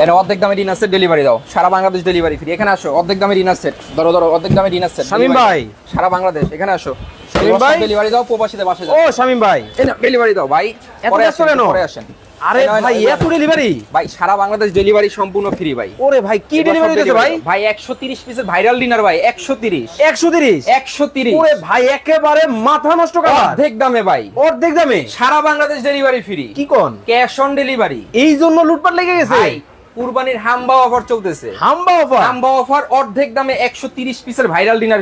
এটা অর্ধেক দামে ডিনার সেট ডেলিভারি দাও। সারা বাংলাদেশ ডেলিভারি ফ্রি এখানে আসো অর্ধেক দামে ডিনার সেট ধরো ধরো অর্ধেক দামে ডিনার সেট শামীম ভাই। সারা বাংলাদেশ এখানে আসো। শামীম ভাই। ডেলিভারি দাও প্রবাসীদের বাসে ও শামিম ভাই। ডেলিভারি দাও ভাই। পরে আসেন, কেন? পরে আসেন। আরে ভাই এত ডেলিভারি ভাই সারা বাংলাদেশ ডেলিভারি সম্পূর্ণ ফ্রি ভাই। ওরে ভাই কি ডেলিভারি দিতেছে ভাই? ভাই একশো তিরিশ পিসের ভাইরাল ডিনার ভাই একশো তিরিশ। একশো তিরিশ? একশো তিরিশ। ওরে ভাই একেবারে মাথা নষ্ট কালার অর্ধেক দামে ভাই। অর্ধেক দামে? সারা বাংলাদেশ ডেলিভারি ফ্রি কি কোন? ক্যাশ অন ডেলিভারি এই জন্য লুটপাট লেগে গেছে। ভাই কুরবানির হাম্বা অফার চলতেছে। হাম্বা অফার? হাম্বা অফার অর্ধেক দামে পিসের ভাইরাল ডিনার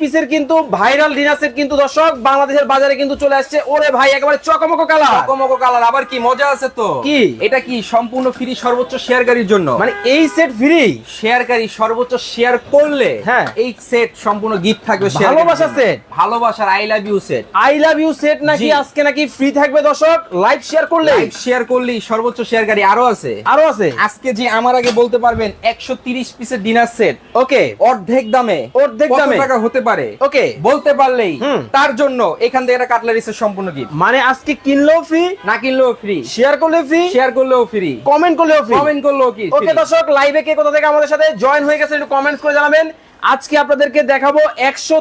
পিসের কিন্তু ভাইরাল ডিনার সেট কিন্তু দর্শক বাংলাদেশের বাজারে কিন্তু চলে আসছে। ওরে ভাই একেবারে চকমক কালার। চকমক কালার আবার কি মজা আছে তো? কি? এটা কি সম্পূর্ণ ফ্রি সর্বোচ্চ শেয়ারকারীর জন্য? মানে এই সেট ফ্রি? শেয়ারকারী সর্বোচ্চ শেয়ার করলে হ্যাঁ। এই সেট সম্পূর্ণ গিফট থাকবে ভালোবাসা set? ভালোবাসার I love you set. I love you set নাকি আজকে নাকি ফ্রি থাকবে দর্শক? লাইভ শেয়ার করলে লাইভ শেয়ার করলেই সর্বোচ্চ শেয়ারকারী আরও আছে। আরও আছে? আজকে যে আমার আগে বলতে পারবেন একশো তিরিশ পিসের ডিনার সেট। ওকে। অর্ধেক দামে। অর্ধেক দামে? টাকা হতে পারে? ওকে। বলতে পারলেই তার জন্য এখান থেকে একটা কাটলারিসের সম্পূর্ণ গিফট মানে আজকে কিনলেও ফ্রি না কিনলেও ফ্রি শেয়ার করলেও ফ্রি শেয়ার করলেও ফ্রি কমেন্ট করলেও ফ্রি কমেন্ট করলেও কি ওকে দর্শক লাইভে কে কোথা থেকে আমাদের সাথে জয়েন হয়ে গেছে একটু কমেন্টস করে জানাবেন। আজকে আপনাদেরকে দেখাবো একশো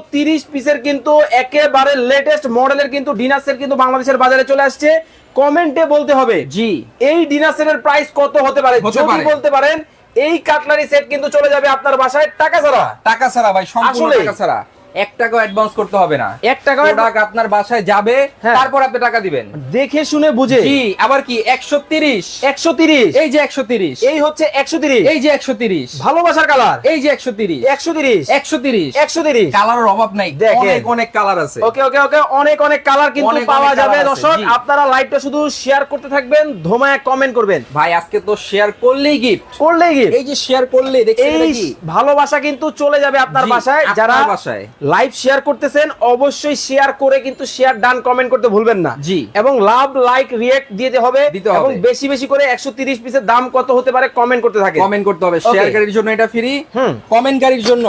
পিসের কিন্তু একেবারে লেটেস্ট মডেলের কিন্তু ডিনার সেট কিন্তু বাংলাদেশের বাজারে চলে আসছে। কমেন্টে বলতে হবে জি। এই ডিনার সেটের প্রাইস কত হতে পারে? যদি বলতে পারেন এই কাটলারি সেট কিন্তু চলে যাবে আপনার বাসায় টাকা ছাড়া। টাকা ছাড়া ভাই সম্পূর্ণ টাকা ছাড়া। এক টাকাও অ্যাডভান্স করতে হবে না। এক প্রোডাক্ট আপনার বাসায় যাবে হ্যাঁ। তারপর আপনি টাকা দিবেন। দেখে শুনে বুঝে। জি আবার কি একশো তিরিশ? একশো তিরিশ। এই যে একশো তিরিশ। এই হচ্ছে একশো তিরিশ। এই যে একশো তিরিশ। ভালোবাসার কালার এই যে একশো তিরিশ। একশো তিরিশ। একশো তিরিশ। একশো তিরিশ। কালারের অভাব নাই। অনেক অনেক কালার আছে। ওকে ওকে ওকে অনেক অনেক কালার কিন্তু পাওয়া যাবে দর্শক। আপনারা লাইভটা শুধু শেয়ার করতে থাকবেন ধোমায় কমেন্ট করবেন। ভাই আজকে তো শেয়ার করলেই গিফট করলেই কি এই যে শেয়ার করলে দেখছেন এই ভালোবাসা কিন্তু চলে যাবে আপনার বাসায়। যারা বাসায়। লাইভ শেয়ার করতেছেন অবশ্যই শেয়ার করে কিন্তু শেয়ার ডান কমেন্ট করতে ভুলবেন না জি। এবং লাভ লাইক রিয়েক্ট দিতে হবে এবং বেশি বেশি করে 130 পিসের দাম কত হতে পারে কমেন্ট করতে থাকে কমেন্ট করতে হবে. শেয়ারকারীর জন্য এটা ফ্রি হুম। কমেন্টকারীর জন্য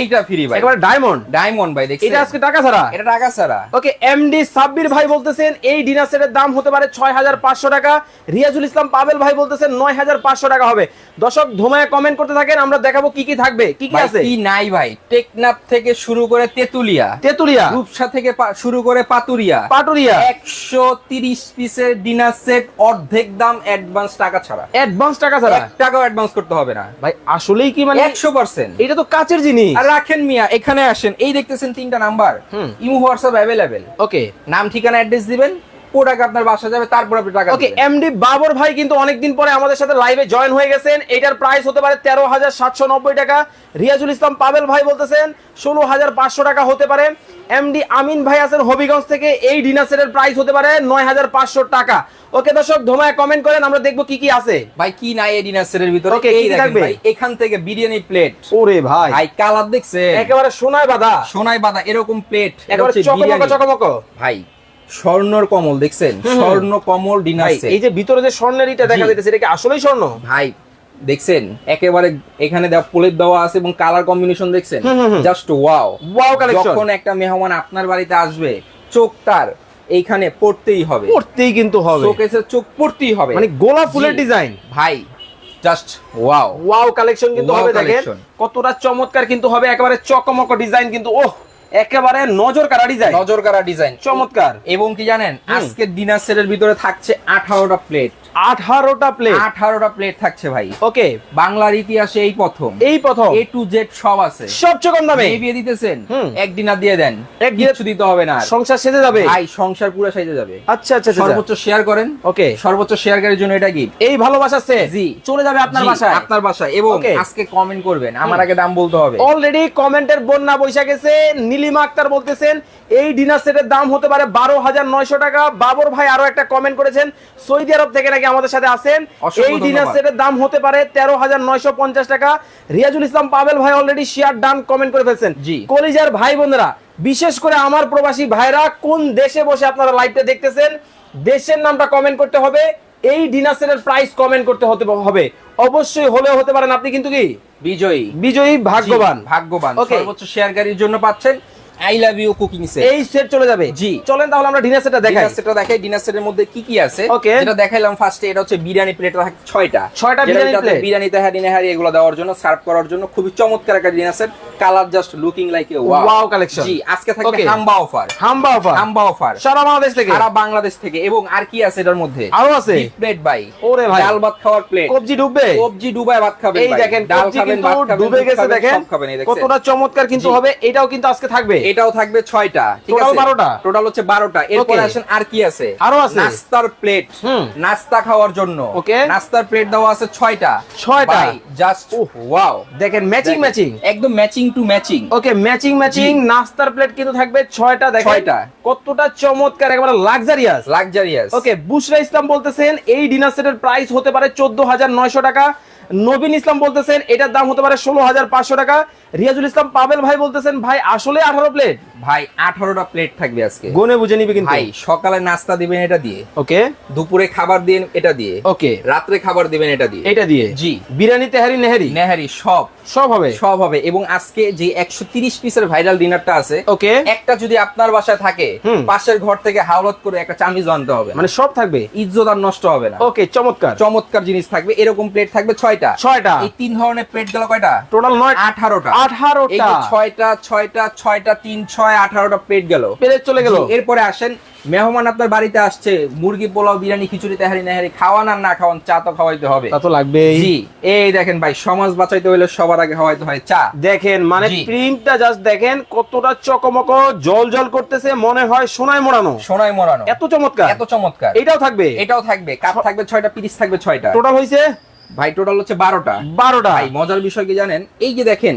এইটা ফ্রি ভাই। একেবারে ডায়মন্ড ডায়মন্ড ভাই দেখছেন? এটা আজকে টাকা ছাড়া? এটা টাকা ছাড়া। ওকে এমডি সাব্বির ভাই বলতেছেন এই ডিনার সেটের দাম হতে পারে ছয় হাজার পাঁচশো টাকা। রিয়াজুল ইসলাম পাবেল ভাই বলতেছেন নয় হাজার পাঁচশো টাকা হবে। দর্শক ধোমায় কমেন্ট করতে থাকেন আমরা দেখাবো কি কি থাকবে কি কি আছে। কি নাই ভাই। টেকনাফ থেকে শুরু করে তেতুলিয়া। তেতুলিয়া। রূপসা থেকে শুরু করে পাতুরিয়া। একশো তিরিশ পিসের ডিনার সেট অর্ধেক দাম অ্যাডভান্স টাকা ছাড়া। অ্যাডভান্স টাকা ছাড়া? টাকাও অ্যাডভান্স করতে হবে না। ভাই আসলেই কি মানে একশো পার্সেন্ট এটা তো কাচের জিনিস। আর রাখেন মিয়া এখানে আসেন। এই দেখতেছেন তিনটা number. Imo WhatsApp available okay নাম ঠিকানা অ্যাড্রেস দিবেন। প্রোডাক্ট আপনার বাসা যাবে তারপর আপনি টাকা ওকে। এমডি বাবর ভাই কিন্তু অনেকদিন পরে আমাদের সাথে লাইভে জয়েন হয়ে গেছেন। এটার প্রাইস হতে পারে তেরো হাজার সাতশো নব্বই টাকা। রিয়াজুল ইসলাম পাবেল ভাই বলতেছেন ষোলো হাজার পাঁচশো টাকা হতে পারে। এমডি আমিন ভাই আছেন হবিগঞ্জ থেকে এই ডিনার সেটের প্রাইস হতে পারে নয় হাজার পাঁচশো টাকা। ওকে দর্শক ধোমায় কমেন্ট করেন আমরা দেখব কি কি আছে। ভাই কি নাই এই ডিনার সেটের ভিতরে এই কি থাকবে? এখান থেকে বিরিয়ানি প্লেট ওরে ভাই। ভাই কালার দেখছে একেবারে সোনায় বাধা। সোনাই বাদা এরকম প্লেট একেবারে চকমক চকমক। ভাই স্বর্ণর কমল দেখছেন? স্বর্ণ কমল ডিনার সেট। এই যে ভিতরে যে স্বর্ণের ইটা দেখা। যাইতেছে এটা কি আসলেই স্বর্ণ? ভাই দেখছেন? একেবারে এখানে দেওয়া প্লেট দেওয়া আছে এবং কালার কম্বিনেশন দেখছেন। Just wow. Wow collection। যখন একটা মেহমান আপনার বাড়িতে আসবে চোখ তার এইখানে পড়তেই হবে। পড়তেই কিন্তু হবে। শোকেসের চোখ পড়তেই হবে। মানে গোলাপ ফুলের ডিজাইন। ভাই জাস্ট ওয়াও। ওয়াও কালেকশন কিন্তু হবে দেখেন? কতটা চমৎকার কিন্তু হবে একেবারে চকমক ডিজাইন কিন্তু ওহ! একেবারে নজর কারা ডিজাইন নজর কারা ডিজাইন চমৎকার। এবং কি জানেন? আজকে ডিনার সেটের ভিতরে থাকছে আঠারোটা প্লেট আঠারোটা প্লেট আঠারোটা প্লেট থাকছে ভাই। ওকে। বাংলার ইতিহাসে এই প্রথম। এই প্রথম। এ টু জেড সব আছে। সবচেয়ে কম দামে। বিয়ে দিতেছেন হুম। এক ডিনার দিয়ে দেন। এক কিচ্ছু দিতে হবে না আর। সংসার সেজে যাবে। ভাই সংসার পুরো সাইজে যাবে। আচ্ছা আচ্ছা আচ্ছা সর্বোচ্চ শেয়ার করেন। ওকে। সর্বোচ্চ শেয়ারকারীর জন্য এটা গিফট এই ভালোবাসা সে জি। চলে যাবে আপনার বাসায়। আপনার বাসায়। এবং আজকে কমেন্ট করবেন। আমার আগে দাম বলতে হবে। অলরেডি কমেন্টের বন্যা বৈশা গেছে নীলিমা আক্তার বলতেছেন এই ডিনার সেটের দাম হতে পারে বারো হাজার নয়শো টাকা। বাবর ভাই আরও একটা কমেন্ট করেছেন সৌদি আরব থেকে নাকি আমাদের সাথে আছেন। এই ডিনার সেটের দাম হতে পারে তেরো হাজার নয়শো পঞ্চাশ টাকা। রিয়াজুল ইসলাম পাবেল ভাই অলরেডি শেয়ার ডান কমেন্ট করে ফেলছেন। জি। কলিজার ভাই বোনেরা বিশেষ করে আমার প্রবাসী ভাইরা কোন দেশে বসে আপনারা লাইভটা দেখতেছেন? দেশের নামটা কমেন্ট করতে হবে এই ডিনার সেটের প্রাইস কমেন্ট করতে হতে হবে। অবশ্যই হলেও হতে পারেন। আপনি কিন্তু কি? বিজয়ী। বিজয়ী ভাগ্যবান। ভাগ্যবান. সর্বোচ্চ শেয়ারকারীর জন্য পাচ্ছেন। I love you cooking set. এই সেট চলে যাবে। জি। চলেন তাহলে আমরা ডিনার সেটটা দেখাই। ডিনার সেটটা দেখাই। ডিনার সেটের মধ্যে কি কি আছে? ওকে। যেটা দেখাইলাম ফার্স্টে এটা হচ্ছে বিরিয়ানি প্লেট থাকে ছয়টা। ছয়টা যেটা বিরিয়ানি প্লেট plate? বিরিয়ানি তেহারি নেহারি এগুলো দেওয়ার জন্য সার্ভ করার জন্য খুবই চমৎকার একটা dinner set. Colour just looking like a wow collection. জি আজকে থাকবে হাম্বা অফার হাম্বা অফার হাম্বা অফার সারা বাংলাদেশ থেকে? সারা বাংলাদেশ থেকে। এবং আর কি আছে এটার মধ্যে? আরও আছে? প্লেট ভাই। ওরে ভাই। ডাল ভাত খাওয়ার প্লেট কবজি ডুববে? সবজি ডুবাই ভাত খাবেন এই দেখেন ডাল কবজি খাবেন ভাত খাবেন ডুবে গেছে দেখেন। কতটা চমৎকার কিন্তু হবে এটাও কিন্তু আজকে থাকবে। এটাও থাকবে ছয়টা ঠিক Total আছে? 12টা? টোটাল হচ্ছে বারোটা। এরপর Okay. আসেন আর কি আছে? আরও আছে? নাস্তার প্লেট। নাস্তা খাওয়ার জন্য। Okay. নাস্তার প্লেট দেওয়া আছে ছয়টা। ছয়টা? জাস্ট ওহ ওয়াও দেখেন ম্যাচিং ম্যাচিং একদম matching to matching okay matching matching নাস্তার প্লেট কিন্তু থাকবে ছয়টা দেখেন। ছয়টা। কতটা চমৎকার একেবারে লাক্সারিয়াস লাক্সারিয়াস ওকে বুশরা ইসলাম বলতেছেন এই ডিনার সেটের প্রাইস হতে পারে চোদ্দ হাজার নয়শো টাকা। নবীন ইসলাম বলতেছেন এটার দাম হতে পারে ষোলো হাজার পাঁচশো টাকা। রিয়াজুল ইসলাম পাবেল ভাই বলতেছেন ভাই আসলে আঠারো প্লেট ভাই আঠারোটা প্লেট থাকবে আজকে। গনে বুঝে নিবে কিন্তু। ভাই সকালে নাস্তা দিবেন এটা দিয়ে। ওকে। দুপুরে খাবার দিন এটা দিয়ে। ওকে। রাত্রে খাবার দিবেন এটা দিয়ে। এটা দিয়ে? জি। বিরিয়ানি তেহারি নেহারি? নেহারি সব। সব হবে? সব হবে। এবং আজকে যে একশো তিরিশ পিসের ভাইরাল ডিনারটা আছে ওকে। একটা যদি আপনার বাসায় থাকে। পাশের ঘর থেকে হাওলাত করে একটা চামিজ আনতে হবে। মানে সব থাকবে? ইজ্জত আর নষ্ট হবে না। ওকে চমৎকার। চমৎকার জিনিস থাকবে। এরকম প্লেট থাকবে ছয়টা? ছয়টা। এই তিন ধরনের প্লেট গেল কয়টা? টোটাল নয় আঠারোটা। আঠারোটা। ছয়টা ছয়টা ছয়টা তিন ছয় আঠারোটা প্লেট গেল। প্লেট চলে গেল। এরপরে আসেন মেহমান আপনার বাড়িতে আসছে মুরগি পোলাও বিরিয়ানি খিচুড়ি তেহারি নেহারি খাওয়ান আর না খাওয়ান চা তো খাওয়াইতে হবে। তা তো লাগবে জি এই দেখেন ভাই সমাজ বাঁচাইতে হলে সবার আগে খাওয়াইতে হয় চা। দেখেন মানে প্রিন্টটা জাস্ট দেখেন কতটা চকমক জল জল করতেছে মনে হয় সোনায় মোড়ানো। সোনায় মোড়ানো। এত চমৎকার। এত চমৎকার। এটাও থাকবে? এটাও থাকবে কাপ থাকবে ছয়টা পিরিস থাকবে ছয়টা। টোটাল হয়েছে ভাই টোটাল হচ্ছে বারোটা। বারোটা। ভাই মজার বিষয় কি জানেন? এই যে দেখেন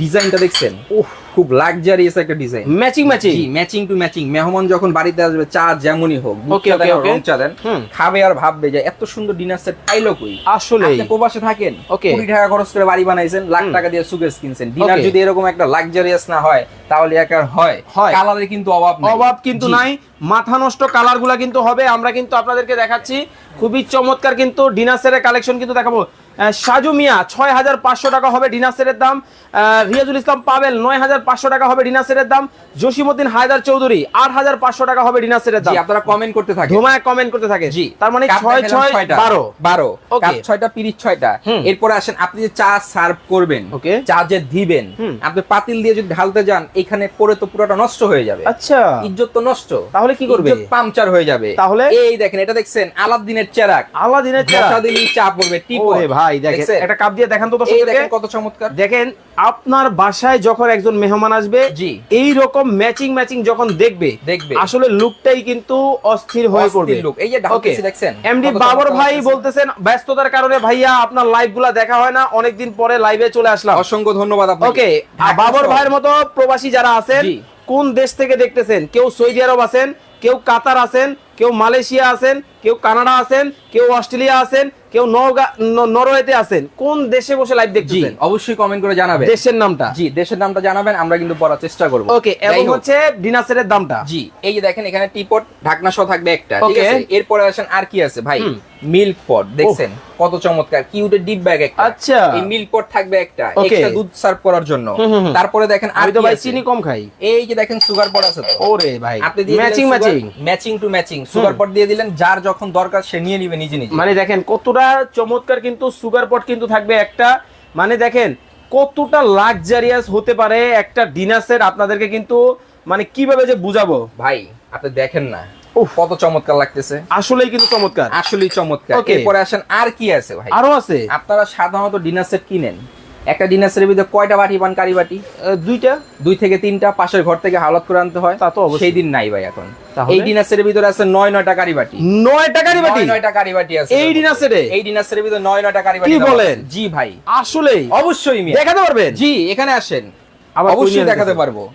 ডিজাইনটা দেখছেন? উফ খুব লাক্সারিয়াস একটা ডিজাইন ম্যাচিং ম্যাচিং জি ম্যাচিং টু ম্যাচিং মেহমান যখন বাড়িতে আসবে চা যেমনই হোক আর okay. রং চা দেন খাবে আর ভাববে যে এত সুন্দর ডিনার সেট পাইলো কই? আসলে আপনি প্রবাসে থাকেন Okay. কোটি টাকা খরচ করে বাড়ি বানাইছেন লাখ টাকা দিয়ে সুগেস কিনছেন। ডিনার যদি এরকম একটা লাক্সারিয়াস না হয় তাহলে একার হয়। হয়। কালারে কিন্তু অভাব নেই। অভাব কিন্তু নাই। মাথা নষ্ট কালারগুলা কিন্তু হবে। আমরা কিন্তু আপনাদেরকে দেখাচ্ছি। খুবই চমৎকার কিন্তু ডিনার সেটের কালেকশন কিন্তু দেখাবো। সাজু মিয়া ছয় হাজার পাঁচশো টাকা হবে ডিনার সেটের দাম। রিয়াজুল ইসলাম পাবেল নয় হাজার পাঁচশো টাকা হবে ডিনার সেটের দাম। জসিমউদ্দিন হায়দার চৌধুরী আট হাজার পাঁচশো টাকা হবে ডিনার সেটের দাম। আপনারা কমেন্ট করতে থাকেন। ধুমায় কমেন্ট করতে থাকে। জি তার মানে ছয় ছয় বারো। বারো। ছয়টা পিরিচ ছয়টা। এরপরে আসেন আপনি যে চা সার্ভ করবেন Okay. চা যে দিবেন আপনি পাতিল দিয়ে যদি ঢালতে যান এখানে পরে তো পুরোটা নষ্ট হয়ে যাবে। আচ্ছা। ইজ্জত তো নষ্ট। তাহলে কি করবে? পাংচার হয়ে যাবে। তাহলে? এই দেখেন এটা দেখছেন আলাদিনের চেরাক। আলাদিনের চেহারা দিলেই চা পড়বে টিপ ওরে ভাই দেখেন একটা কাপ দিয়ে দেখান তো দর্শকদেরকে। কত চমৎকার। দেখেন আপনার বাসায় যখন একজন মেহমান আসবে এই রকম ম্যাচিং ম্যাচিং যখন দেখবে দেখবে। আসলে লুকটাই কিন্তু অস্থির হয়ে পড়বে। এই যে ঢালতেছি দেখছেন? এমডি বাবর ভাই বলতেছেন ব্যস্ততার কারণে ভাইয়া আপনার লাইভগুলা দেখা হয় না অনেকদিন পরে লাইভে চলে আসলাম। অসংখ্য ধন্যবাদ আপনাকে। ওকে বাবর ভাইয়ের মতো প্রবাসী যারা আছেন কোন দেশ থেকে দেখতেছেন? কেউ সৌদি আরব আছেন কেউ কাতার আছেন কেউ মালয়েশিয়া আছেন কেউ কানাডা আছেন কেউ অস্ট্রেলিয়া আছেন কেউ নরওয়েতে আছেন কোন দেশে বসে লাইভ জি দেখতেছেন? অবশ্যই কমেন্ট করে জানাবেন। দেশের নামটা? জি দেশের নামটা জানাবেন আমরা কিন্তু পড়ার চেষ্টা করব। ওকে এবং হচ্ছে ডিনার সেটের দামটা। জি এই যে দেখেন এখানে টিপট ঢাকনা সহ থাকবে একটা ঠিক আছে? এরপরে আসেন আর কি আছে ভাই? মিল্ক পট দেখছেন? কত চমৎকার কিউটের ডিপ ব্যাগ একটা। আচ্ছা। এই মিল্ক পট থাকবে একটা এক্সট্রা দুধ সার্ভ করার জন্য। তারপরে দেখেন আর আমি তো ভাই চিনি কম খাই। এই যে দেখেন সুগার পট আছে তো। ওরে ভাই আপনি matching matching matching to matching sugar pot দিয়ে দিলেন যার যখন দরকার সে নিয়ে নিবে নিজে নিজে। মানে দেখেন কতটা চমৎকার কিন্তু সুগার পট কিন্তু থাকবে একটা মানে দেখেন কতটা লাক্সারিয়াস হতে পারে একটা ডিনার সেট আপনাদেরকে কিন্তু মানে কীভাবে যে বুঝাবো? ভাই আপনি দেখেন না। কত চমৎকার লাগতেছে। আসলেই কিন্তু চমৎকার। আসলেই চমৎকার। এরপরে আসেন আর কি আছে ভাই? আরও আছে? আপনারা সাধারণত ডিনার সেট কিনেন। একটা ডিনার সেটের ভিতরে কয়টা বাটি পান? কারি বাটি? দুইটা। দুই থেকে তিনটা পাশের ঘর থেকে হালত করে আনতে হয়। তা তো সেই দিন নাই ভাই এখন। এই ডিনার সেটের ভিতরে আছে নয় নয়টা কারি বাটি। নয় টাকারই বাটি? নয়টা কারি বাটি আছে। এই set এ? এই ডিনার সেটের ভিতরে নয় নয়টা কারি বাটি বলেন? জি ভাই। আসলেই? অবশ্যই মিয়া। দেখাতে পারবেন? জি এখানে আসেন। আবার অবশ্যই দেখাতে পারব।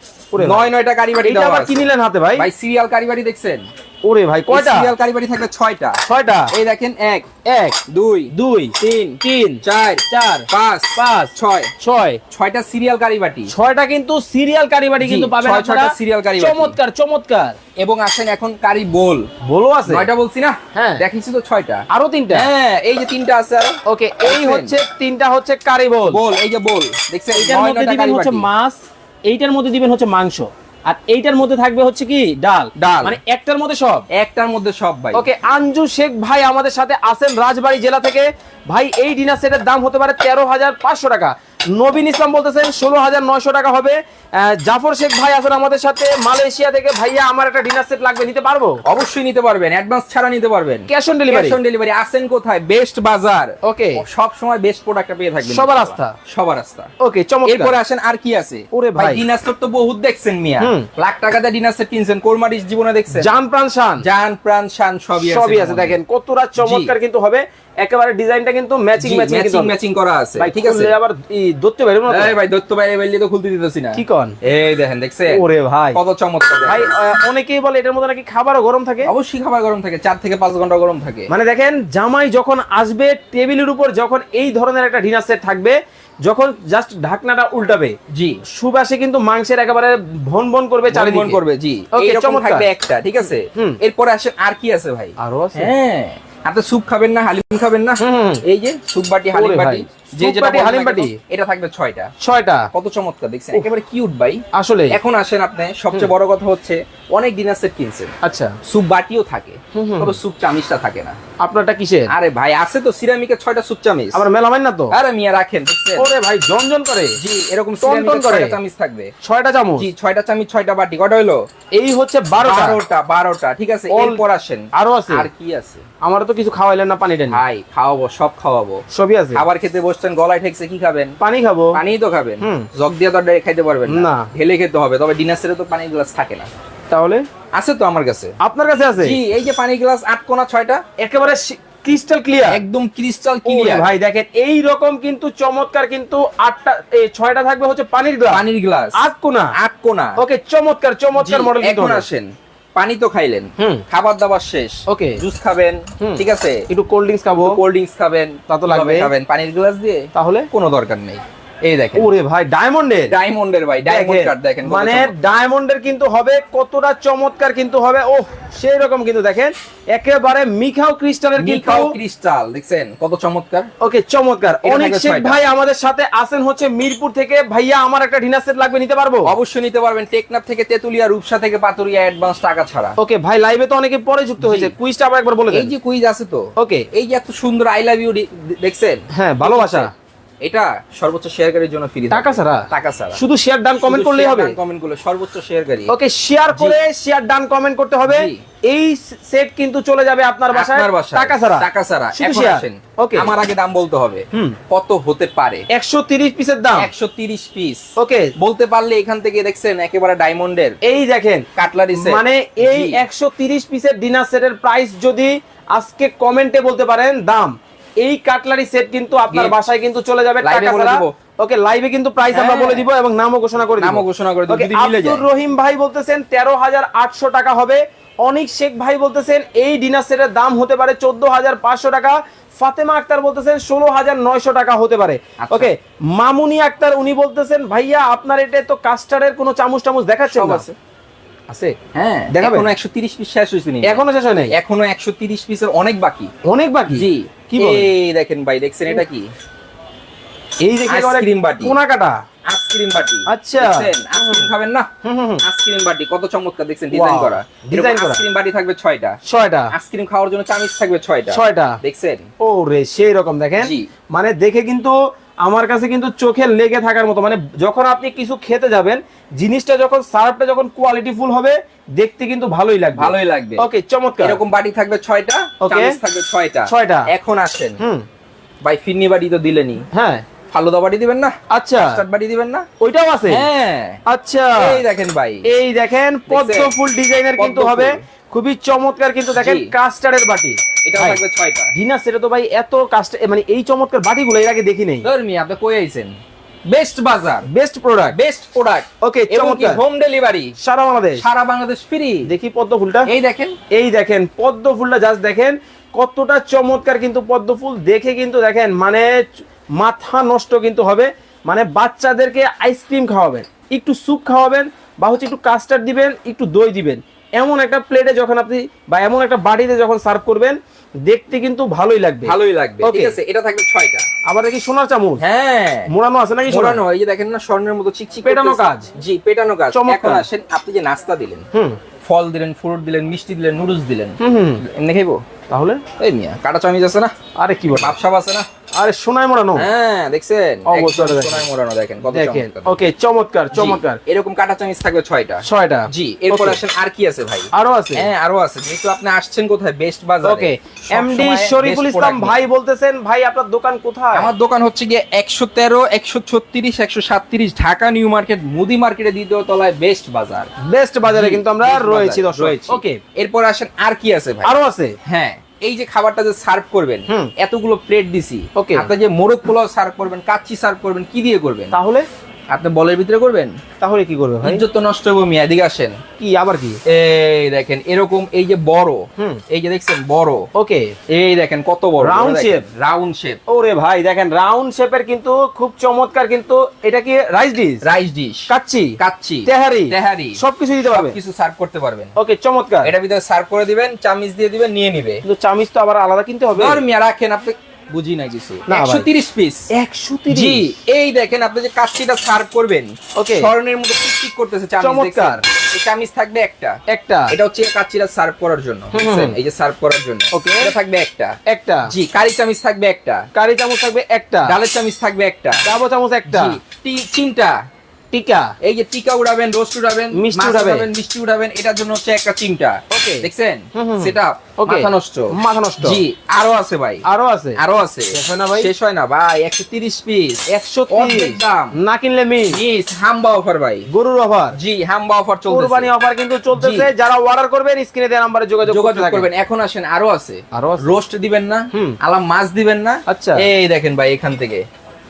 নয় নয়টা কারি বাটি দেওয়া আবার আছে। কি নিলেন হাতে ভাই? ভাই সিরিয়াল কারি বাটি দেখছেন? ওরে ভাই কয়টা? সিরিয়াল থাকবে ছয়টা? ছয়টা? এই দেখেন এক এক দুই দুই তিন তিন চার চার পাঁচ পাঁচ ছয়। ছয়। ছয়টা সিরিয়াল কারি বাটি ছয়টা কিন্তু সিরিয়াল কারিবাটি কিন্তু পাবেন আপনারা। ছয়টা serial কারিবাটি। চমৎকার চমৎকার। এবং আসেন এখন কারি বোল। বলো আছে? নয়টা বলছি না? হ্যাঁ। দেখিছি তো ছয়টা। আরও তিনটা? হ্যাঁ এই যে তিনটা আছে আরও। ওকে এই হচ্ছে তিনটা হচ্ছে কারি বল। বোল এই যে বোল। দেখছেন এইটার নয় মধ্যে দিবেন হচ্ছে মাছ এইটার মধ্যে দিবেন হচ্ছে মাংস। আর এইটার মধ্যে থাকবে হচ্ছে কি? ডাল। ডাল। মানে একটার মধ্যে সব? একটার মধ্যে সব ভাই। ওকে আঞ্জু শেখ ভাই আমাদের সাথে আসেন রাজবাড়ি জেলা থেকে। ভাই এই ডিনার সেটের দাম হতে পারে তেরো হাজার পাঁচশো টাকা। নবীন ইসলাম বলতেছেন ষোলো হাজার নয়শো টাকা হবে। জাফর শেখ ভাই আছেন আমাদের সাথে। মালয়েশিয়া থেকে ভাইয়া আমার একটা ডিনার সেট লাগবে নিতে পারব? অবশ্যই নিতে পারবেন অ্যাডভান্স ছাড়া নিতে পারবেন। Cash on delivery cash on delivery আসেন কোথায়? বেস্ট বাজার। ওকে সব সময় বেস্ট প্রোডাক্টটা পেয়ে থাকবেন সবার আস্থা। সবার আস্থা ওকে চমৎকার। এরপরে আসেন আর কি আছে? ওরে ভাই। ডিনার সেট তো বহুত দেখছেন মিয়া। লাখ টাকাতে ডিনার সেট কিনছেন কোরমাডিস জীবনে দেখছেন। জান প্রাণ শান। জান প্রাণ শান সবই আছে সবই আছে দেখেন কতটা চমৎকার কিন্তু হবে। একেবারে ডিজাইনটা কিন্তু ম্যাচিং ম্যাচিং ম্যাচিং করা আছে। ভাই ঠিক আছে। আবার ই, ধরতে না এই ভাই দত্ত ভাই বললি তো খুলতে দিতেছি না। কি কন? এই দেখেন দেখছেন? ওরে ভাই। কত চমৎকার ভাই অনেকেই বলে এটার মধ্যে নাকি খাবারও গরম থাকে। অবশ্যই খাবার গরম থাকে চার থেকে পাঁচ ঘণ্টা গরম থাকে। মানে দেখেন জামাই যখন আসবে টেবিলের উপর যখন এই ধরনের একটা ডিনার সেট থাকবে যখন জাস্ট ঢাকনাটা উল্টাবে জি। সুবাসে কিন্তু মাংসের একেবারে ভন ভন করবে চারিদিকে। করবে জি। থাকবে একটা ঠিক আছে? এরপরে আসেন আর কি আছে ভাই? আরও আছে। হ্যাঁ। আপনি স্যুপ খাবেন না হালিম খাবেন না। এই যে স্যুপ বাটি হালিম বাটি। যে যেটা হালিম বাটি। এটা থাকবে ছয়টা। ছয়টা? কত চমৎকার দেখছেন? একেবারে কিউট ভাই। আসলে এখন আসেন আপনি সবচেয়ে বড় কথা হচ্ছে অনেক ডিনার সেট কিনছেন। আচ্ছা। স্যুপ বাটিও থাকে। তবে স্যুপ চামিচটা থাকে না। আপনারটা কিসের? আরে ভাই আছে তো সিরামিকের স্যুপ চামিচ। আমার মেলামাইন না তো? আরে মিয়া রাখেন দেখছেন? ওরে ভাই জনজন করে। জি এরকম টন করে। চামিচ থাকবে। চামচ? জি চামিচ বাটি। কটা হলো এই হচ্ছে বারোটা। বারোটা বারোটা ঠিক আছে? এরপর আসেন। আরও আছে? আর কি আছে? আমার তো কিছু খাওয়াইলেন না পানি টানি ভাই খাওয়াবো সব খাওয়াবো। সবই আছে? খাবার খেতে বসছেন গলায় ঠেকছে কি খাবেন পানি খাব পানিই তো খাবেন জগ দিয়ে তো খাইতে পারবেন না। ঢেলে খেতে হবে তবে ডিনার সেটে তো পানির গ্লাস থাকে না তাহলে আছে তো আমার কাছে আপনার কাছে আছে জি এই যে পানির গ্লাস আট কোনা ছয়টা একেবারে ক্রিস্টাল ক্লিয়ার একদম ক্রিস্টাল ক্লিয়ার ভাই দেখেন এই রকম কিন্তু চমৎকার কিন্তু আটটা এই ছয়টা থাকবে হচ্ছে পানির গ্লাস পানির গ্লাস আট কোনা আট কোনা ওকে চমৎকার চমৎকার মডেল এখন আসেন পানি তো খাইলেন। হুম। খাবার দাবার শেষ। ওকে। জুস খাবেন ঠিক আছে? একটু কোল্ড ড্রিঙ্কস খাব। কোল্ড ড্রিঙ্কস খাবেন তা তো লাগবে। খাবেন পানির গ্লাস দিয়ে তাহলে? কোনো দরকার নেই। এই দেখেন। ওরে ভাই ডায়মন্ডের ডায়মন্ডের ভাই ডায়মন্ড কার্ড দেখেন মানে ডায়মন্ডের কিন্তু হবে কতটা চমৎকার কিন্তু হবে ও সেই রকম কিন্তু দেখেন একেবারে মিখাও ক্রিস্টালের কিন্তু ক্রিস্টাল দেখছেন? কত চমৎকার। ওকে চমৎকার। অনেক শেখ ভাই আমাদের সাথে আসেন হচ্ছে মিরপুর থেকে। ভাইয়া আমার একটা ডিনার সেট লাগবে নিতে পারব? অবশ্যই নিতে পারবেন। টেকনাফ থেকে তেতুলিয়া রূপসা থেকে পাতুরিয়া অ্যাডভান্স টাকা ছাড়া। ওকে ভাই লাইভে তো অনেকে পরে যুক্ত হয়েছে। কুইজটা আবার একবার বলে এই যে কুইজ আছে তো। ওকে। এই যে এত সুন্দর আই লাভ ইউ দেখছেন? হ্যাঁ ভালোবাসা। এটা সর্বোচ্চ শেয়ারকারীর জন্য ফ্রি টাকা ছাড়া? টাকা ছাড়া। শুধু শেয়ার ডান কমেন্ট করলেই হবে? কমেন্ট করলে সর্বোচ্চ শেয়ারকারী ওকে শেয়ার করে শেয়ার ডান কমেন্ট করতে হবে। এই সেট কিন্তু চলে যাবে আপনার বাসায়। টাকা ছাড়া। টাকা ছাড়া। এখন আসেন। ওকে আমার আগে দাম বলতে হবে। কত হতে পারে? 130 পিসের দাম। 130 পিস ওকে বলতে পারলে এখান থেকে দেখছেন একেবারে ডায়মন্ডের এই দেখেন। কাটলারি সেট মানে এই 130 পিসের ডিনার সেটের প্রাইস যদি আজকে কমেন্টে বলতে পারেন দাম। এই কাটলারি সেট কিন্তু আপনার বাসায় কিন্তু চলে যাবে টাকা ছাড়া। ওকে লাইভে কিন্তু প্রাইস আমরা হ্যাঁ। বলে দিব এবং নামও ঘোষণা করে দিব। নামও ঘোষণা করে দিব, Okay, মিলে যায়। আব্দুর রহিম ভাই বলতেছেন তেরো হাজার আটশো টাকা হবে। অনিক শেখ ভাই বলতেছেন এই ডিনার সেটের দাম হতে পারে চোদ্দ হাজার পাঁচশো টাকা। ফাতেমা আক্তার বলতেছেন ষোলো হাজার নয়শো টাকা হতে পারে। আচ্ছা। ওকে মামুনি আক্তার উনি বলতেছেন ভাইয়া আপনার এটা তো কাস্টারের কোনো চামচ টামচ দেখাচ্ছে আছে। আছে? হ্যাঁ দেখাবেন? এখনও 130 পিস শেষ হয়েছে নি। এখনও শেষ হয় নাই? এখনও 130 পিসের অনেক বাকি। অনেক বাকি? জি। কি এই দেখেন ভাই দেখছেন এটা কি? এই দেখে আইসক্রিম বাটি। কোনা কাটা আইসক্রিম বাটি। আচ্ছা। আইসক্রিম খাবেন না? হুম, হুম, হুম। আইসক্রিম বাটি কত চমৎকার দেখছেন ডিজাইন করা। ডিজাইন করা। আইসক্রিম বাটি থাকবে 6টা ছয়টা। আইসক্রিম খাওয়ার জন্য চামিচ থাকবে 6টা ছয়টা। দেখছেন? ও রে সেই রকম দেখেন। মানে দেখে কিন্তু আমার কাছে কিন্তু চোখে লেগে থাকার মতো মানে যখন আপনি কিছু খেতে যাবেন জিনিসটা যখন সার্ভটা যখন কোয়ালিটি ফুল হবে দেখতে কিন্তু ভালোই লাগবে। ভালোই লাগবে। ওকে চমৎকার। এরকম বাটি থাকবে 6টা ওকে থাকবে 6টা 6টা এখন আসেন। হুম। ভাই ফিন্নি বাটি তো দিলেনি হ্যাঁ। ফালুদা বাটি দিবেন না? আচ্ছা। বাটি দিবেন না? ওইটাও আছে? হ্যাঁ। আচ্ছা। এই দেখেন ভাই। এই দেখেন পদ্ম ফুল ডিজাইনের কিন্তু হবে। খুবই চমৎকার কিন্তু দেখেন বাটি। এটা থাকবে 6টা ডিনার সেটা তো ভাই এত কাস্ট মানে এই চমৎকার বাটিগুলো এর আগে দেখি নেই। ধর্মি আপনি কই আইছেন? বেস্ট বাজার। Best product best product okay চমৎকার। হোম ডেলিভারি সারা বাংলাদেশ। সারা বাংলাদেশ ফ্রি দেখি পদ্ম ফুলটা। এই দেখেন। এই দেখেন পদ্ম ফুলটা জাস্ট দেখেন। কতটা চমৎকার কিন্তু পদ্ম ফুল। দেখে কিন্তু দেখেন মানে মাথা নষ্ট কিন্তু হবে। মানে বাচ্চাদেরকে আইসক্রিম খাওয়াবেন একটু স্যুপ খাওয়াবেন বা হচ্ছে একটু কাস্টার্ড দিবেন একটু দই দিবেন। এমন একটা প্লেটে যখন আপনি বা এমন একটা বাড়িতে যখন সার্ভ করবেন দেখতে কিন্তু ভালোই লাগবে। ভালোই লাগবে। ঠিক আছে এটা থাকবে ছয়টা। আবার দেখি সোনার চামচ। হ্যাঁ। মোড়ানো আছে নাকি মোড়ানো এই যে দেখেন না স্বর্ণের মতো চিকচিক পেটানো কাজ। জি পেটানো কাজ। এখন আসেন আপনি যে নাস্তা দিলেন হুম। ফল দিলেন ফ্রুট দিলেন মিষ্টি দিলেন নুডলস দিলেন হুম হুম। এমনি খাইবো? তাহলে? এই মিয়া কাটা চামিচ আছে না? আরে কি বল। বাপসাপ আছে না? আরে সোনায় মোড়ানো। হ্যাঁ দেখছেন? অবশ্যই। সোনায় মোড়ানো দেখেন কত চমৎকার। ওকে চমৎকার চমৎকার। এরকম কাটা চামিচ থাকবে ছয়টা। ছয়টা। জি এরপর আসেন আর কি আছে ভাই? আরও আছে? হ্যাঁ আরও আছে। যেহেতু আপনি আসছেন কোথায়? বেস্ট বাজারে। ওকে এমডি শরীফুল ইসলাম ভাই বলতেছেন ভাই আপনার দোকান কোথায়? আমার দোকান হচ্ছে গিয়ে একশো তেরো একশো ছত্রিশ একশো সাতত্রিশ ঢাকা নিউ মার্কেট মুদি মার্কেটে দ্বিতীয় তলায় বেস্ট বাজার। বেস্ট বাজারে কিন্তু আমরা রয়েছি দর্শক। ওকে। এরপর আসেন আর কি আছে ভাই? আরও আছে? হ্যাঁ। এই যে খাবারটা যে সার্ভ করবেন এতগুলো প্লেট দিছি ওকে আপনি যে মোরগ পোলাও সার্ভ করবেন কাচ্চি সার্ভ করবেন কি দিয়ে করবেন? তাহলে আপনি বলের ভিতরে করবেন? তাহলে কি করবে ভাই? ইজ্জত নষ্ট হব মিয়া এদিকে আসেন। কি আবার কি? এই দেখেন এরকম এই যে বড় এই যে দেখছেন বড়। ওকে। এই দেখেন কত বড় Round shape. রাউন্ড শেপ ওরে ভাই দেখেন রাউন্ড শেপের কিন্তু খুব চমৎকার কিন্তু এটা কি rice dish rice dish kacchi? Kacchi. Tehari? Tehari. সবকিছু দিতে পারবে? কিছু সার্ভ করতে পারবেন। ওকে চমৎকার। এটা ভিতরে সার্ভ করে দিবেন চামিচ দিয়ে দিবেন নিয়ে নিবে। কিন্তু চামিচ তো আবার আলাদা কিনতে হবে। আর মিয়া রাখেন আপনি বুঝি না কিছু। না ভাই। একশো তিরিশ পিস একশো জি এই দেখেন আপনি যে কাচ্চিটা সার্ভ করবেন ওকে স্বর্ণের মধ্যে করতেছে চমৎকার। চামিচ থাকবে একটা। একটা। এটা হচ্ছে কাচ্চিটা সার্ভ করার জন্য। এই যে সার্ভ করার জন্য। ওকে এটা থাকবে একটা। একটা। জি কারি চামিচ থাকবে একটা। কারি চামচ থাকবে একটা। ডালের চামিজ থাকবে একটা। ডাবো চামচ একটা। জি টি- চিমটা টিকা। এই যে টিকা উড়াবেন রোস্ট উড়াবেন মিষ্টি উড়াবেন। মিষ্টি উড়াবেন এটার জন্য হচ্ছে একটা চিমটা। Okay. দেখছেন। সেটা Okay. মাথা নষ্ট। মাথা নষ্ট। জি আরও আছে ভাই। আরও আছে? আরও আছে। শেষ হয় না ভাই? শেষ হয় না ভাই একশো তিরিশ পিস একশো অর্ধেক দাম। না কিনলে মিস। মিস হাম্বা অফার ভাই। গরুর অফার জি হাম্বা অফার কোরবানি চলছে অফার কিন্তু চলতেছে। যারা অর্ডার করবেন স্ক্রিনে দেওয়া নাম্বারে যোগাযোগ যোগাযোগ করবেন। এখন আসেন আরও আছে। আরও রোস্ট দিবেন না। আলাম মাছ দিবেন না। আচ্ছা। এই দেখেন ভাই এখান থেকে।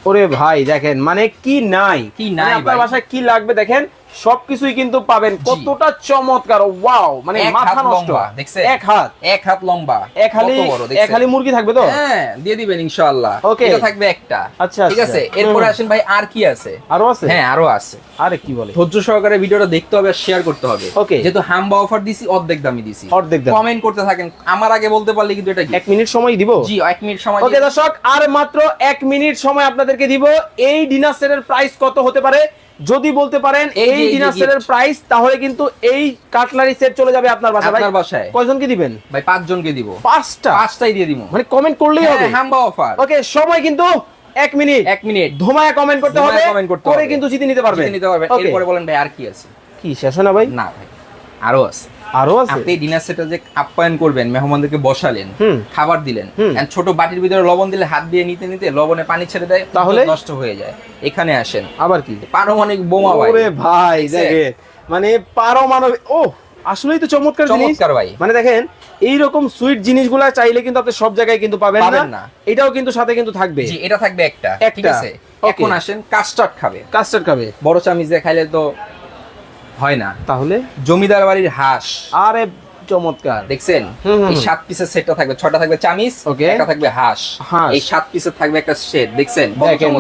ওরে ভাই দেখেন মানে কি নাই? কি নাই মানে আপনার বাসায় কি লাগবে দেখেন? সবকিছুই কিন্তু পাবেন কতটা চমৎকার ওয়াও মানে মাথা নষ্ট। দেখছেন? এক হাত। এক হাত লম্বা। এক হালি এক? হালি মুরগি থাকবে তো? হ্যাঁ দিয়ে দিবেন ইনশাআল্লাহ. এটা থাকবে একটা। আচ্ছা, ঠিক আচ্ছা। আছে? এরপরে আসেন ভাই আর কি আছে? আরও আছে? হ্যাঁ আরও আছে। আরে কি বলে? ধৈর্য সহকারে ভিডিওটা দেখতে হবে শেয়ার করতে হবে। Okay. যেহেতু হাম্বা অফার দিছি অর্ধেক দামি দিছি। অর্ধেক দাম। কমেন্ট করতে থাকেন। আমার আগে বলতে পারলে কিন্তু এটা এক মিনিট সময় দিব? জি এক মিনিট সময় ওকে দর্শক আর মাত্র এক মিনিট সময় আপনাদেরকে দিব। এই ডিনার সেটের প্রাইস কত হতে পারে? যদি বলতে পারেন এই ডিনার সেটের প্রাইস তাহলে কিন্তু এই কাটলারি সেট চলে যাবে আপনার বাসায়। আপনার বাসায়। কয়জন কি দিবেন? ভাই পাঁচ জনকে দিব। পাঁচটা? পাঁচটাই দিয়ে দিব। মানে কমেন্ট করলেই হবে। হাম্বা অফার ওকে সময় কিন্তু এক মিনিট এক মিনিট ধোমায়া কমেন্ট করতে হবে কমেন্ট করতে হবে। কিন্তু জিতে নিতে পারবেন। নিতে পারবে. এরপরে বলেন ভাই আর কি আছে? কি শেষ না ভাই? না ভাই আরও আছে। আরও আপনি ডিনার সেটে যে আপ্যায়ন করবেন মেহমানদেরকে বসালেন খাবার দিলেন। ছোট বাটির ভিতরে লবণ দিলে হাত দিয়ে নিতে নিতে লবণে পানি ছেড়ে দেয় তাহলে? নষ্ট হয়ে যায়। এখানে আসেন। আবার কি? পারমাণবিক বোমা ভাই ওরে ভাই মানে পারমাণবিক ও আসলেই তো চমৎকার জিনিস। ভাই। মানে দেখেন এই রকম সুইট জিনিসগুলা চাইলে কিন্তু আপনি সব জায়গায় কিন্তু পাবেন না। এটাও কিন্তু সাথে কিন্তু থাকবে। এটা থাকবে একটা। ঠিক আছে. এখন আসেন কাস্টার্ড খাবে কাস্টার্ড খাবে। বড় চামিচ দিয়ে খাইলে তো হয় না। তাহলে? জমিদার বাড়ির হাঁস। আরে চমৎকার। দেখছেন? এই সাত পিসের সেটটা থাকবে। ছটা থাকবে Okay. একটা থাকবে হাঁস। এই সাত পিসের থাকবে একটা সেট দেখছেন?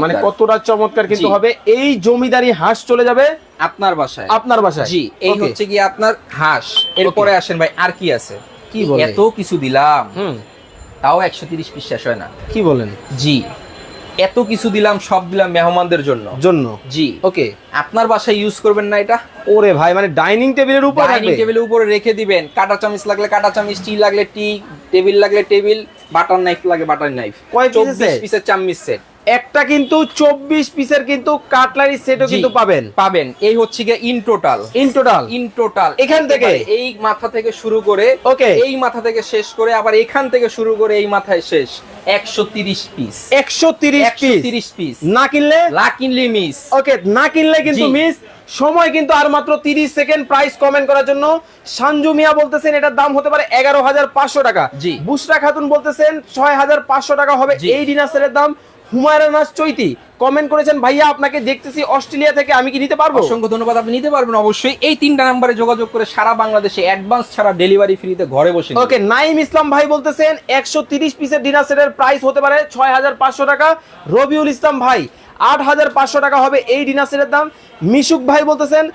মানে কতটা চমৎকার কিন্তু হবে। এই জমিদারি হাঁস চলে যাবে আপনার বাসায়। আপনার বাসায়। জি এই হচ্ছে কি আপনার হাঁস। এরপরে আসেন ভাই আর কি আছে? কি? এত কিছু দিলাম। হুম। তাও একশো তিরিশ পিস শেষ হয় না। কি বলেন? জি। এত কিছু দিলাম সব দিলাম মেহমানদের জন্য। জন্য। জি। ওকে। আপনার বাসায় ইউজ করবেন না এটা? ওরে ভাই মানে ডাইনিং টেবিলের উপর ডাইনিং টেবিলের উপরে রেখে দিবেন। কাটা চামচ লাগলে কাটা চামচ টি লাগলে টি টেবিল লাগলে টেবিল বাটার নাইফ লাগে বাটার নাইফ কয় চব্বিশ? পিসের চামচ সেট একটা কিন্তু চব্বিশ পিসের কিন্তু কাটলারি সেটও কিন্তু পাবেন। পাবেন। এই হচ্ছে গিয়ে in total in total in total এখান থেকে? এই মাথা থেকে শুরু করে ওকে এই মাথা থেকে শেষ করে আবার এখান থেকে শুরু করে এই মাথায় শেষ। একশো তিরিশ পিস একশো তিরিশ একশো পিস তিরিশ পিস না কিনলে? মিস ওকে না কিনলে কিন্তু মিস সময় কিন্তু আর মাত্র তিরিশ সেকেন্ড প্রাইস কমেন্ট করার জন্য সানজু মিয়া বলতেছেন এটার দাম হতে পারে এগারো হাজার পাঁচশো টাকা। জি। বুসরা খাতুন বলতেছেন ছয় হাজার পাঁচশো টাকা হবে। এই ডিনার সেটের দাম হুমায়রা নাস চৈতি। কমেন্ট করেছেন ভাইয়া আপনাকে দেখতেছি অস্ট্রেলিয়া থেকে আমি কি নিতে পারব? অসংখ্য ধন্যবাদ আপনি নিতে পারবেন অবশ্যই। এই তিনটা নাম্বারে যোগাযোগ করে সারা বাংলাদেশে অ্যাডভান্স ছাড়া ডেলিভারি ফ্রিতে ঘরে বসে ওকে নাইম ইসলাম ভাই বলতেছেন একশো তিরিশ পিসের ডিনার সেটের প্রাইস হতে পারে ছয় হাজার পাঁচশো টাকা। রবিউল ইসলাম ভাই আট হাজার পাঁচশো টাকা হবে এই ডিনার সেটের দাম। মিশুক ভাই বলতেছেন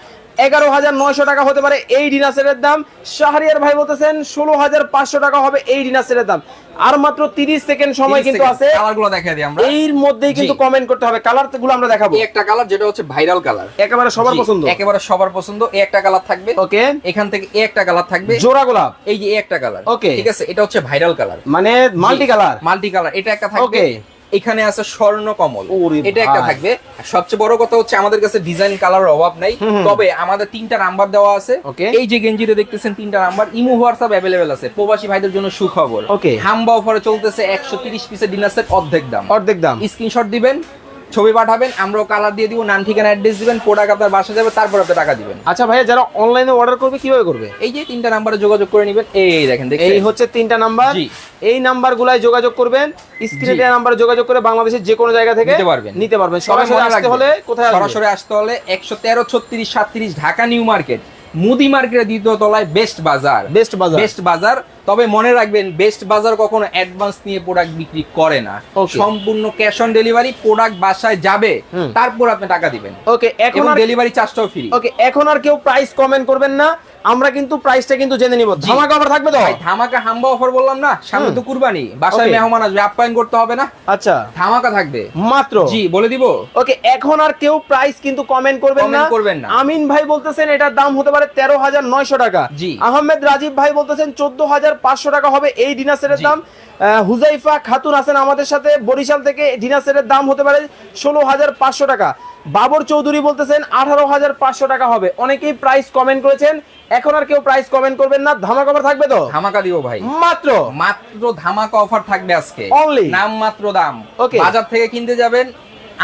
এগারো হাজার নয়শো টাকা হতে পারে এই ডিনার সেটের দাম। শাহরিয়ার ভাই বলতেছেন ষোলো হাজার পাঁচশো টাকা হবে এই ডিনার সেটের দাম। আর মাত্র তিরিশ সেকেন্ড সময় কিন্তু আছে। কালারগুলো দেখা দিই আমরা। এর মধ্যেই কিন্তু কমেন্ট করতে হবে। কালারগুলো আমরা দেখাবো। এই একটা কালার যেটা হচ্ছে ভাইরাল কালার। একেবারে সবার পছন্দ। একেবারে সবার পছন্দ। এই একটা কালার থাকবে। ওকে। এখান থেকে এই একটা কালার থাকবে। জোড়া গোলাপ। এই যে এই একটা কালার। ওকে। ঠিক আছে? এটা হচ্ছে ভাইরাল কালার। মানে মাল্টি কালার মাল্টি কালার এটা একটা থাকবে. এখানে আছে স্বর্ণ কমল এটা একটা থাকবে। সবচেয়ে বড় কথা হচ্ছে আমাদের কাছে ডিজাইন কালার অভাব নাই। তবে আমাদের তিনটা নাম্বার দেওয়া আছে. এই যে গেঞ্জিতে দেখতেছেন তিনটা নাম্বার ইমো হোয়াটসঅ্যাপ অ্যাভেলেবেল আছে। প্রবাসী ভাইদের জন্য সুখবর। ওকে। হাম্বা অফারে চলতেছে একশো তিরিশ পিসের ডিনার সেট অর্ধেক দাম। অর্ধেক দাম। স্ক্রিনশট দিবেন ছবি পাঠাবেন আমরাও কালার দিয়ে দিব নাম ঠিকানা অ্যাড্রেস দিবেন প্রোডাক্ট আপনার বাসা যাবে তারপর আপনি টাকা দিবেন আচ্ছা ভাইয়া যারা অনলাইনে অর্ডার করবে কীভাবে করবে এই যে তিনটা নাম্বারে যোগাযোগ করে নেবেন এই দেখেন এই হচ্ছে তিনটা নাম্বার। এই নাম্বার গুলাই যোগাযোগ করবেন স্ক্রিনে। দেওয়া নাম্বারে যোগাযোগ করে বাংলাদেশের যে কোনো জায়গা থেকে নিতে পারবেন। নিতে পারবেন সরাসরি আসতে হলে কোথায়? সরাসরি আসতে হলে একশো তেরো ছত্রিশ সাতত্রিশ ঢাকা নিউ মার্কেট মুদি মার্কেটের দ্বিতীয় তলায় বেস্ট বাজার বেস্ট বাজার বেস্ট বাজার তবে মনে রাখবেন বেস্ট বাজার কখনো অ্যাডভান্স নিয়ে প্রোডাক্ট বিক্রি করে না। সম্পূর্ণ ক্যাশ অন ডেলিভারি প্রোডাক্ট বাসায় যাবে তারপর আপনি টাকা দিবেন। ওকে এখন আর ডেলিভারি চার্জটাও ফ্রি ওকে এখন আর কেউ প্রাইস কমেন্ট করবেন না। আমরা কিন্তু প্রাইসটা কিন্তু জেনে নিব। ধামাকা অফার থাকবে তো? ভাই ধামাকা হাম্বা অফার বললাম না সামনে তো কুরবানি। বাসায় মেহমান আসবে আপ্যায়ন করতে হবে না। আচ্ছা। ধামাকা থাকবে। মাত্র? জি বলে দিব। ওকে এখন আর কেউ প্রাইস কিন্তু কমেন্ট করবেন না। করবেন না। আমিন ভাই বলতেছেন এটার দাম হতে পারে তেরো হাজার নয়শো টাকা। জি। আহমেদ রাজীব ভাই বলতেছেন চোদ্দ হাজার পাঁচশো টাকা হবে এই ডিনার সেটের দাম। হুজাইফা খাতুন আছেন আমাদের সাথে বরিশাল থেকে ডিনার সেটের দাম হতে পারে ষোলো হাজার পাঁচশো টাকা। বাবর চৌধুরী বলতেছেন আঠারো হাজার পাঁচশো টাকা হবে। অনেকেই প্রাইস কমেন্ট করেছেন এখন আর কেউ প্রাইস কমেন্ট করবেন না। ধামাকা অফার থাকবে তো? ধামাকা দিব ভাই। মাত্র? মাত্র ধামাকা অফার থাকবে আজকে। Only? নাম মাত্র দাম। Okay. বাজার থেকে কিনতে যাবেন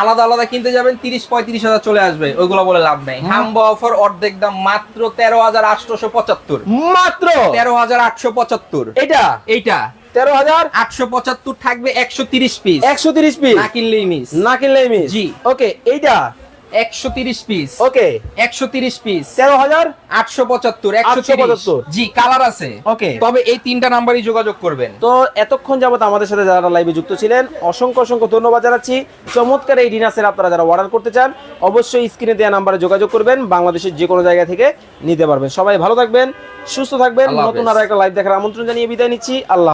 আলাদা আলাদা কিনতে যাবেন তিরিশ পঁয়ত্রিশ হাজার চলে আসবে। ওইগুলো বলে লাভ নেই। হাম্বা অফার অর্ধেক দাম মাত্র তেরো হাজার আটশো পঁচাত্তর। মাত্র? তেরো হাজার আটশো পঁচাত্তর। এটা এইটা। তেরো হাজার? আটশো পঁচাত্তর থাকবে একশো তিরিশ পিস একশো তিরিশ পিস না কিনলেই মিস না কিনলেই মিস জি। ওকে এইটা? একশো তিরিশ পিস ওকে একশো তিরিশ পিস তেরো হাজার? আটশো পঁচাত্তর একশো 875 জি কালার আছে। ওকে তবে এই তিনটা নাম্বারই যোগাযোগ করবেন। তো এতক্ষণ যাবত আমাদের সাথে যারা লাইভে যুক্ত ছিলেন অসংখ্য অসংখ্য ধন্যবাদ জানাচ্ছি। চমৎকার এই আপনারা যারা অর্ডার করতে চান অবশ্যই স্ক্রিনে দেওয়া নাম্বারে যোগাযোগ করবেন। বাংলাদেশের যে কোনো জায়গা থেকে নিতে পারবেন। সবাই ভালো থাকবেন সুস্থ থাকবেন। নতুন। আর একটা লাইভ দেখার আমন্ত্রণ জানিয়ে বিদায় নিচ্ছি। আল্লাহ